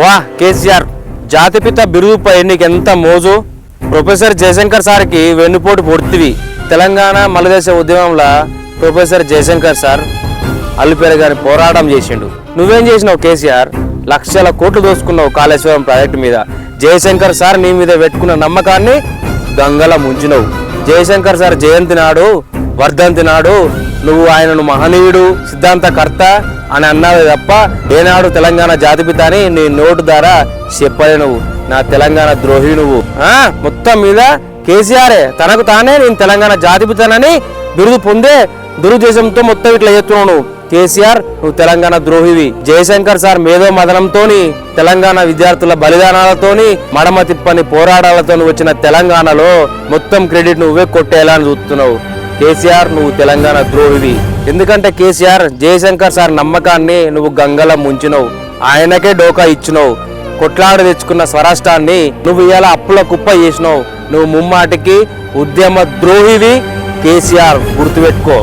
వా కేసీఆర్ జాతిపిత బిరుదుపై నీకెంత మోజు? ప్రొఫెసర్ జయశంకర్ సార్కి వెన్నుపోటు పొడితివి. తెలంగాణ మలదేశ ఉద్యమంలో ప్రొఫెసర్ జయశంకర్ సార్ అల్లుపేర గారి పోరాటం చేసిండు. నువ్వేం చేసినావు కేసీఆర్? లక్షల కోట్లు దోసుకున్నావు కాళేశ్వరం ప్రాజెక్టు మీద. జయశంకర్ సార్ నీ మీద పెట్టుకున్న నమ్మకాన్ని గంగల ముంచినవు. జయశంకర్ సార్ జయంతి నాడు వర్ధంతి నాడు నువ్వు ఆయనను మహనీయుడు సిద్ధాంతకర్త అని అన్నావు తప్ప ఏనాడు తెలంగాణ జాతిపిత అని నీ నోటు ద్వారా చెప్పలే నువ్వు. నా తెలంగాణ ద్రోహి నువ్వు. ఆ? మొత్తం మీద కేసీఆరే తనకు తానే నేను తెలంగాణ జాతిపితనని బిరుదు పొందే దురుద్దేశంతో మొత్తం ఇట్లా చేస్తున్నావు నువ్వు. కేసీఆర్ నువ్వు తెలంగాణ ద్రోహివి. జయశంకర్ సార్ మేధో మదనంతోని తెలంగాణ విద్యార్థుల బలిదానాలతోని మడమ తిప్పని పోరాటాలతో వచ్చిన తెలంగాణలో మొత్తం క్రెడిట్ నువ్వే కొట్టేలా అని చూస్తున్నావు. కేసీఆర్ నువ్వు తెలంగాణ ద్రోహివి. ఎందుకంటే కేసీఆర్ జయశంకర్ సార్ నమ్మకాన్ని నువ్వు గంగలో ముంచినవు. ఆయనకే డోకా ఇచ్చినవు. కొట్లాడ తెచ్చుకున్న స్వరాష్ట్రాన్ని నువ్వు ఇలా అప్పుల కుప్ప చేసినావు. నువ్వు ముమ్మాటికి ఉద్యమ ద్రోహివి. కేసీఆర్ గుర్తుపెట్టుకో.